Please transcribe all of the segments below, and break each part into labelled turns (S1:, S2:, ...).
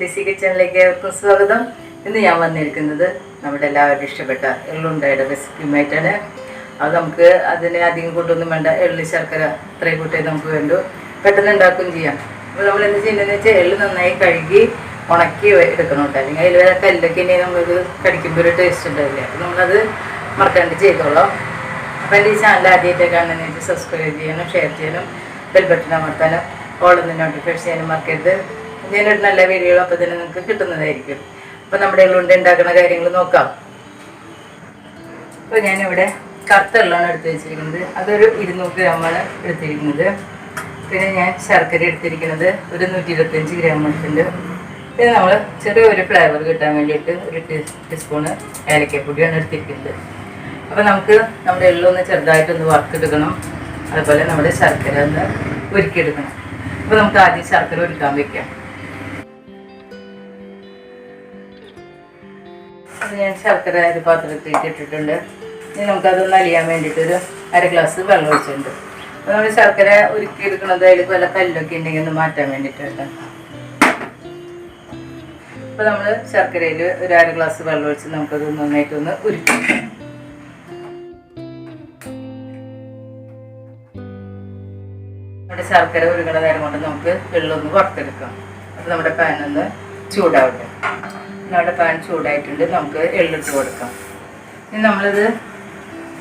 S1: ലിസി കിച്ചണിലേക്ക് ഏവർക്കും സ്വാഗതം. ഇന്ന് ഞാൻ വന്നിരിക്കുന്നത് നമ്മുടെ എല്ലാവരും ഇഷ്ടപ്പെട്ട എള്ളുണ്ടയുടെ റെസിപ്പിയുമായിട്ടാണ് അത് നമുക്ക് അതിന് അധികം കൂട്ടൊന്നും വേണ്ട. എള്ളി ശർക്കര ഇത്രയും കൂട്ടേ നമുക്ക് വേണ്ടു. പെട്ടെന്ന് ഉണ്ടാക്കുകയും ചെയ്യാം. അപ്പോൾ നമ്മൾ എന്ത് ചെയ്യുന്നതെന്ന് വെച്ചാൽ എള്ള് നന്നായി കഴുകി ഉണക്കി എടുക്കണം കേട്ടോ. അല്ലെങ്കിൽ അതിൽ വരെ കല്ലൊക്കെ ഇനി നമുക്ക് കടിക്കുമ്പോൾ ഒരു ടേസ്റ്റ് ഉണ്ടാവില്ല? അപ്പോൾ നമ്മളത് മറക്കാണ്ട് ചെയ്തോളാം. അപ്പോൾ എന്റെ ഈ ചാനൽ ആദ്യമായിട്ട് കാണുന്നതെന്ന് വെച്ചാൽ സബ്സ്ക്രൈബ് ചെയ്യാനും ഷെയർ ചെയ്യാനും ബെൽ ബട്ടൺ അമർത്താനും ഓളൊന്ന് നോട്ടിഫൈ ചെയ്യാനും മറക്കരുത്. ഞാനൊരു നല്ല വീഡിയോ അപ്പം തന്നെ നിങ്ങൾക്ക് കിട്ടുന്നതായിരിക്കും. അപ്പം നമ്മുടെ ഉള്ളുണ്ട് ഉണ്ടാക്കുന്ന കാര്യങ്ങൾ നോക്കാം. അപ്പോൾ ഞാനിവിടെ കറുത്ത വെള്ളമാണ് എടുത്ത് വെച്ചിരിക്കുന്നത്. അതൊരു ഇരുന്നൂറ് ഗ്രാമാണ് എടുത്തിരിക്കുന്നത്. പിന്നെ ഞാൻ ശർക്കര എടുത്തിരിക്കുന്നത് ഒരു നൂറ്റി ഇരുപത്തഞ്ച് ഗ്രാം എടുത്തിട്ടുണ്ട്. പിന്നെ നമ്മൾ ചെറിയൊരു ഫ്ലേവർ കിട്ടാൻ വേണ്ടിയിട്ട് ഒരു ടീ ടീസ്പൂണ് ഏലക്കപ്പൊടിയാണ് എടുത്തിരിക്കുന്നത്. അപ്പോൾ നമുക്ക് നമ്മുടെ എള്ളൊന്ന് ചെറുതായിട്ടൊന്ന് വറുത്തെടുക്കണം. അതുപോലെ നമ്മുടെ ശർക്കര ഒന്ന് ഒരുക്കിയെടുക്കണം അപ്പോൾ നമുക്ക് ആദ്യം ശർക്കര ഒരുക്കാൻ വെക്കാം. ഞാൻ ശർക്കര ഒരു പാത്രത്തിലേക്ക് ഇട്ടിട്ടുണ്ട്. ഇനി നമുക്കതൊന്ന് അലിയാൻ വേണ്ടിയിട്ട് ഒരു അര ഗ്ലാസ് വെള്ളം ഒഴിച്ചിട്ടുണ്ട്. അപ്പോൾ നമ്മൾ ശർക്കര ഉരുക്കിയെടുക്കുന്നത് അതിൽ വല്ല കല്ലൊക്കെ ഉണ്ടെങ്കിൽ ഒന്ന് മാറ്റാൻ വേണ്ടിയിട്ടുണ്ട്. അപ്പോൾ നമ്മൾ ശർക്കരയിൽ ഒരു അര ഗ്ലാസ് വെള്ളം ഒഴിച്ച് നമുക്കത് നന്നായിട്ടൊന്ന് ഉരുക്കി. നമ്മുടെ ശർക്കര ഉരുകണ നേരം കൊണ്ട് നമുക്ക് വെള്ളം ഒന്ന് വറുത്തെടുക്കാം. അപ്പോൾ നമ്മുടെ പാനൊന്ന് ചൂടാവട്ടെ. നമ്മുടെ പാൻ ചൂടായിട്ടുണ്ട്. നമുക്ക് എള്ളിട്ട് കൊടുക്കാം. ഇനി നമ്മളിത്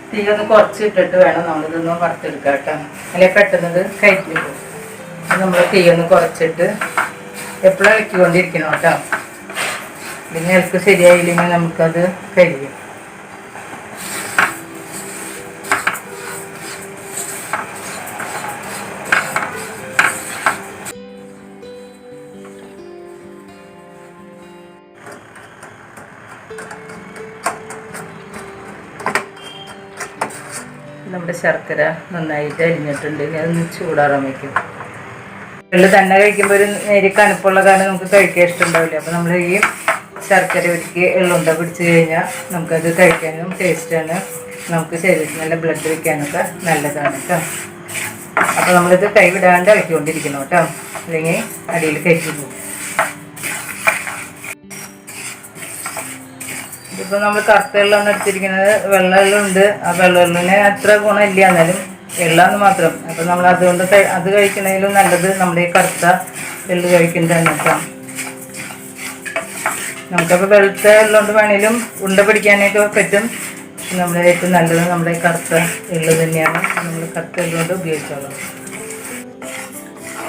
S1: തീ ഒന്ന് കുറച്ച് ഇട്ടിട്ട് വേണം നമ്മളിതൊന്ന് വറുത്തെടുക്കാം കേട്ടോ. അല്ലെങ്കിൽ പെട്ടെന്ന് ഇത് കരിഞ്ഞു പോകും. നമ്മൾ തീ ഒന്ന് കുറച്ചിട്ട് എപ്പോഴും ഇളക്കിക്കൊണ്ടിരിക്കണം കേട്ടോ? പിന്നെ ഇളക്ക് ശരിയായില്ലെങ്കിൽ നമുക്കത് കരിയും നമ്മുടെ ശർക്കര നന്നായിട്ട് അരിഞ്ഞിട്ടുണ്ട്. ഇനി അതൊന്ന് ചൂടാറാൻ വയ്ക്കും വെള്ളം തന്നെ കഴിക്കുമ്പോൾ ഒരു നേരി കനുപ്പുള്ള കാരണം നമുക്ക് കഴിക്കാൻ ഇഷ്ടമുണ്ടാവില്ല. അപ്പോൾ നമ്മൾ ഈ ശർക്കര ഒരുക്കി എള്ളുണ്ട പിടിച്ച് കഴിഞ്ഞാൽ നമുക്കത് കഴിക്കാനും ടേസ്റ്റാണ്. നമുക്ക് ശരീരത്തിൽ നല്ല ബ്ലഡ് വയ്ക്കാനൊക്കെ നല്ലതാണ് കേട്ടോ അപ്പോൾ നമ്മളിത് കൈവിടാണ്ട് ഇളക്കിക്കൊണ്ടിരിക്കണം കേട്ടോ അല്ലെങ്കിൽ അടിയിൽ പോകും. ഇതിപ്പോൾ നമ്മൾ കസ്തയിലാണ് എടുത്തിരിക്കുന്നത് വെള്ള വെള്ളമുണ്ട് ആ വെള്ള എത്ര അത്ര ഗുണമില്ല എന്നാലും വെള്ളമെന്ന് മാത്രം. അപ്പം നമ്മൾ അതുകൊണ്ട് അത് കഴിക്കണേലും നല്ലത് നമ്മുടെ ഈ കറുത്ത എള്ള് കഴിക്കുന്നതാണ് കേട്ടോ നമുക്കപ്പോൾ വെളുത്ത എള്ളുകൊണ്ട് കൊണ്ട് വേണേലും ഉണ്ട പിടിക്കാനൊക്കെ പറ്റും. നമ്മുടെ ഏറ്റവും നല്ലത് നമ്മുടെ ഈ കറുത്ത എള്ള് തന്നെയാണ് നമ്മൾ കറുത്ത എള്ളുകൊണ്ട് ഉപയോഗിച്ചോളാം.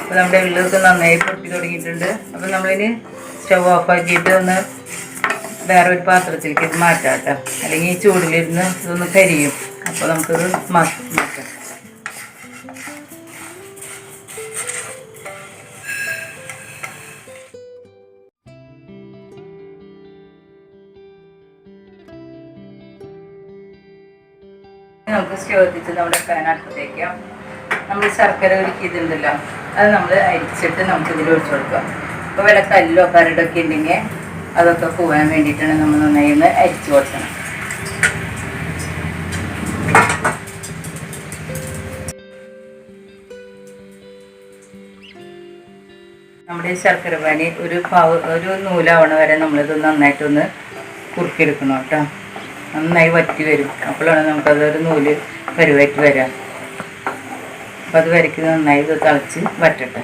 S1: അപ്പോൾ നമ്മുടെ എള്ളൊക്കെ നന്നായി പൊട്ടി തുടങ്ങിയിട്ടുണ്ട്. അപ്പോൾ നമ്മളിനി സ്റ്റവ് ഓഫ് ആക്കിയിട്ട് ഒന്ന് വേറെ ഒരു പാത്രത്തിലേക്ക് ഇത് മാറ്റാം കേട്ടോ അല്ലെങ്കിൽ ഈ ചൂടിലിരുന്ന് ഇതൊന്ന് കരിയും. അപ്പോൾ നമുക്കിത് മാറ്റാം. നമുക്ക് സ്റ്റോത്തിച്ച് നമ്മുടെ ഫാൻ അടുപ്പത്തേക്കാം നമ്മൾ ശർക്കര ഒരുക്കിയതുണ്ടല്ലോ അത് നമ്മൾ അരിച്ചിട്ട് നമുക്ക് ഇതിൽ ഒഴിച്ചു കൊടുക്കാം. ഇപ്പോൾ വില കല്ലോ കരടൊക്കെ ഉണ്ടെങ്കിൽ അതൊക്കെ പോകാൻ വേണ്ടിയിട്ടാണ് നമ്മൾ നന്നായി ഒന്ന് അരിച്ചു കൊടുക്കണം. നമ്മുടെ ശർക്കര പാനി ഒരു പാവ് ഒരു നൂലാവണ വരെ നമ്മളിത് നന്നായിട്ടൊന്ന് കുറുക്കിയെടുക്കണം കേട്ടോ. നന്നായി വറ്റി വരും. അപ്പോഴാണ് നമുക്കത് ഒരു നൂൽ പരുവായിട്ട് വരാം. അപ്പം അത് വരയ്ക്ക് നന്നായി ഇത് തിളച്ച് വറ്റട്ടെ.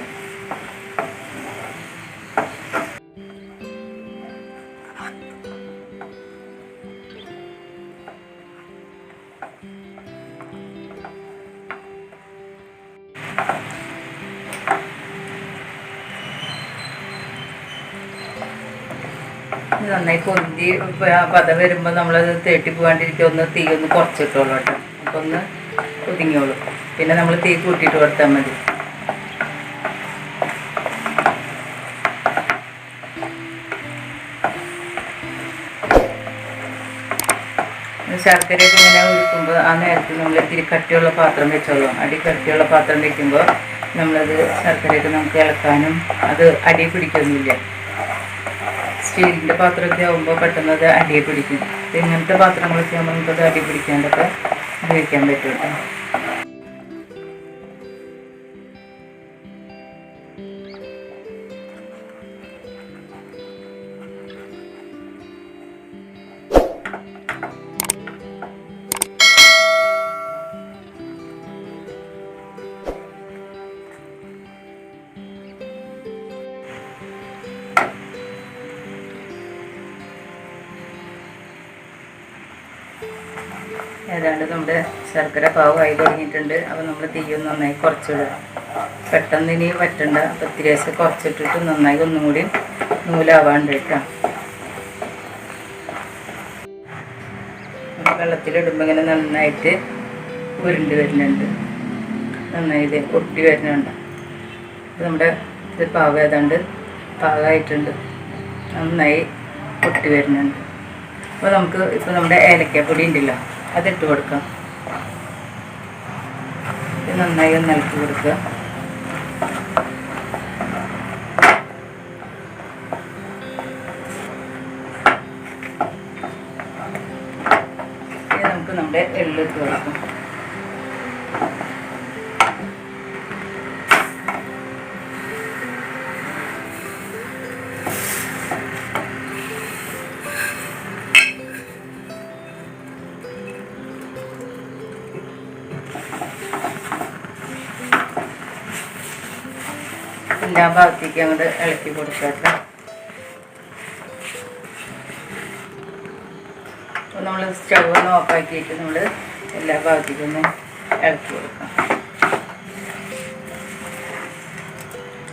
S1: നന്നായി ആ പത വരുമ്പോൾ നമ്മളത് തേട്ടി പോകാണ്ടിരിക്കുക ഒന്ന് തീ ഒന്ന് കുറച്ചിട്ടോളൂ കേട്ടോ. അപ്പോൾ ഒന്ന് ഒതുങ്ങിയോളൂ. പിന്നെ നമ്മൾ തീ കൂട്ടിയിട്ട് കൊടുത്താൽ മതി. ശർക്കരയൊക്കെ ഇങ്ങനെ ഉരുക്കുമ്പോൾ ആ നേരത്ത് നമ്മൾ ഇത്തിരി കട്ടിയുള്ള പാത്രം വെച്ചോളൂ. അടി കട്ടിയുള്ള പാത്രം വെക്കുമ്പോൾ നമ്മളത് ശർക്കരയൊക്കെ നമുക്ക് ഇളക്കാനും അത് അടി പിടിക്കൊന്നുമില്ല. സ്റ്റീലിന്റെ പാത്രമൊക്കെ ആകുമ്പോൾ പെട്ടെന്ന് അത് അടിയെ പിടിക്കും. ഇങ്ങനത്തെ പാത്രങ്ങളൊക്കെ ആകുമ്പോൾ നമുക്കത് അടി പിടിക്കാണ്ടൊക്കെ ഉപയോഗിക്കാൻ പറ്റും കേട്ടോ. ഏതാണ്ട് നമ്മുടെ ശർക്കര പാവമായി തുടങ്ങിയിട്ടുണ്ട്. അപ്പോൾ നമ്മൾ തീയും നന്നായി കുറച്ചിടുക. പെട്ടെന്ന് ഇനി പറ്റണ്ട അപ്പോൾ ഇത്തിരി ദിവസം കുറച്ചിട്ടിട്ട് നന്നായി ഒന്നും കൂടി നൂലാവാണ്ട് കേട്ടോ വെള്ളത്തിലിടുമ്പോൾ ഇങ്ങനെ നന്നായിട്ട് ഉരുണ്ട് വരുന്നുണ്ട്. നന്നായി ഇത് ഒട്ടി വരുന്നുണ്ട്. നമ്മുടെ ഇത് പാകം ഏതാണ്ട് പാകമായിട്ടുണ്ട് നന്നായി ഒട്ടി വരുന്നുണ്ട്. അപ്പോൾ നമുക്ക് ഇപ്പോൾ നമ്മുടെ ഏലക്കപ്പൊടി ഉണ്ടല്ലോ. അതിട്ട് കൊടുക്കാം. ഇത് നന്നായി ഒന്ന് ഇളക്കി കൊടുക്കുക. നമുക്ക് നമ്മുടെ എള്ളിട്ട് കൊടുക്കാം. എല്ലാ ഭാഗത്തേക്ക് അങ്ങോട്ട് ഇളക്കി കൊടുക്കാം അപ്പോൾ നമ്മൾ സ്റ്റവ് ഒന്ന് ഓഫാക്കിയിട്ട് നമ്മൾ എല്ലാ ഭാഗത്തേക്കും ഒന്ന് ഇളക്കി കൊടുക്കാം.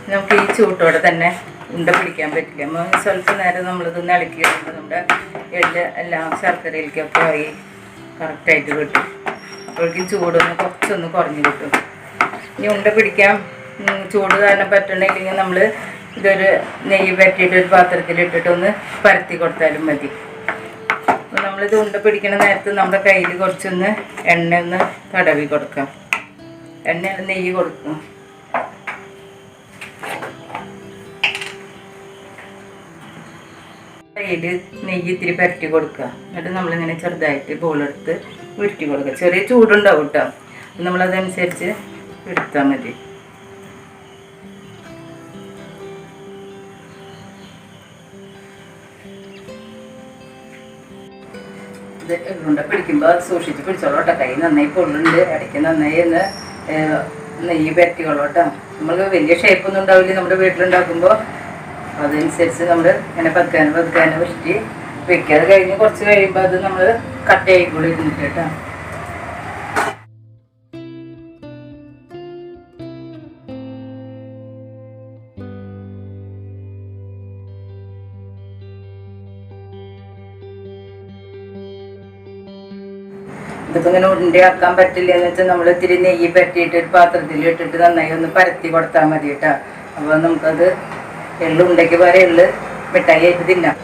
S1: നമുക്ക് ഈ ചൂട്ടോടെ തന്നെ ഉണ്ട പിടിക്കാൻ പറ്റില്ല. നമ്മൾ സ്വല്പ നേരം നമ്മളിതൊന്ന് ഇളക്കി കഴിയുമ്പോൾ നമ്മുടെ എല്ല് എല്ലാം ശർക്കരയിലേക്കൊക്കെ ആയി കറക്റ്റായിട്ട് കിട്ടും. അപ്പോഴേക്കും ചൂടൊന്ന് കുറച്ചൊന്ന് കുറഞ്ഞ് കിട്ടും. ഇനി ഉണ്ട പിടിക്കാൻ ചൂട് കാരണം പറ്റണില്ലെങ്കിൽ നമ്മൾ ഇതൊരു നെയ്യ് പറ്റിയിട്ട് ഒരു പാത്രത്തിൽ ഇട്ടിട്ട് ഒന്ന് പരത്തി കൊടുത്താലും മതി. നമ്മളിത് ഉണ്ട പിടിക്കുന്ന നേരത്ത് നമ്മുടെ കയ്യിൽ കുറച്ചൊന്ന് എണ്ണ ഒന്ന് തടവി കൊടുക്കാം. എണ്ണ നെയ്യ് കൊടുക്കും. കയ്യിൽ നെയ്യ് ഇത്തിരി പരട്ടി കൊടുക്കുക. എന്നിട്ട് നമ്മളിങ്ങനെ ചെറുതായിട്ട് ബോളെടുത്ത് ഉരുട്ടി കൊടുക്കുക. ചെറിയ ചൂടുണ്ടാവും കേട്ടോ നമ്മളതനുസരിച്ച് എടുത്താൽ മതി. ഇത് ഉണ്ട പിടിക്കുമ്പോൾ സൂക്ഷിച്ച് പിടിച്ചോളൂ കേട്ടോ കൈ നന്നായി പൊള്ളുണ്ട് ഇടയ്ക്ക് നന്നായി ഏഹ്, നെയ്യ് പരട്ടിക്കോളൂ കേട്ടോ നമ്മൾ വലിയ ഷേപ്പൊന്നും ഉണ്ടാവില്ല. നമ്മുടെ വീട്ടിലുണ്ടാക്കുമ്പോൾ അതനുസരിച്ച് നമ്മൾ ഇങ്ങനെ പതുക്കാനും പതുക്കാനും വെച്ചിട്ട് വെക്കാതെ കഴിഞ്ഞ് കുറച്ച് കഴിയുമ്പോൾ അത് നമ്മൾ കട്ട് ചെയ്യിക്കൂടി ഇരുന്നിട്ട് കേട്ടോ. ഇതിപ്പോ ഇങ്ങനെ ഉരുണ്ടയാക്കാൻ പറ്റില്ല എന്ന് വെച്ചാൽ നമ്മൾ ഇത്തിരി നെയ്യ് പറ്റിയിട്ട് ഒരു പാത്രത്തിൽ ഇട്ടിട്ട് നന്നായി ഒന്ന് പരത്തി കൊടുത്താൽ മതി കേട്ടോ. അപ്പോൾ നമുക്കത് എള്ളുണ്ടയ്ക്ക് വരെ എള്ള് മിഠായി ആയിട്ട് തിന്നാം.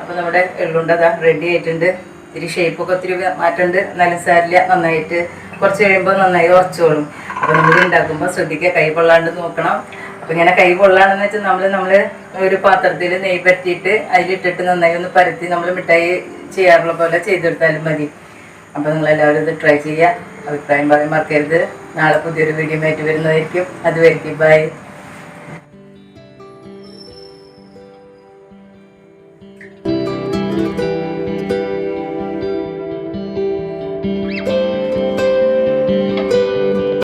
S1: അപ്പോൾ നമ്മുടെ എള്ളുണ്ടതാ റെഡി ആയിട്ടുണ്ട്. ഇത്തിരി ഷേപ്പൊക്കെ ഒത്തിരി മാറ്റമുണ്ട് നല്ല സാരില്ല നന്നായിട്ട്. കുറച്ച് കഴിയുമ്പോൾ നന്നായി ഉറച്ചോളും. അപ്പോൾ നമ്മൾ ഉണ്ടാക്കുമ്പോൾ ശ്രദ്ധിക്കുക കൈ കൊള്ളാണ്ട് നോക്കണം. അപ്പോൾ ഇങ്ങനെ കൈ കൊള്ളാണെന്ന് വെച്ചാൽ നമ്മൾ നമ്മൾ ഒരു പാത്രത്തിൽ നെയ്യ് പറ്റിയിട്ട് അതിലിട്ടിട്ട് നന്നായി ഒന്ന് പരത്തി നമ്മൾ മിഠായി ചെയ്യാറുള്ള പോലെ ചെയ്തെടുത്താലും മതി. അപ്പോൾ നിങ്ങൾ എല്ലാവരും ഇത് ട്രൈ ചെയ്യുക. അഭിപ്രായം പറയാൻ മറക്കരുത്. നാളെ പുതിയൊരു വീഡിയോ ആയിട്ട് വരുന്നതായിരിക്കും. അതുവരെയ്ക്കും ബൈ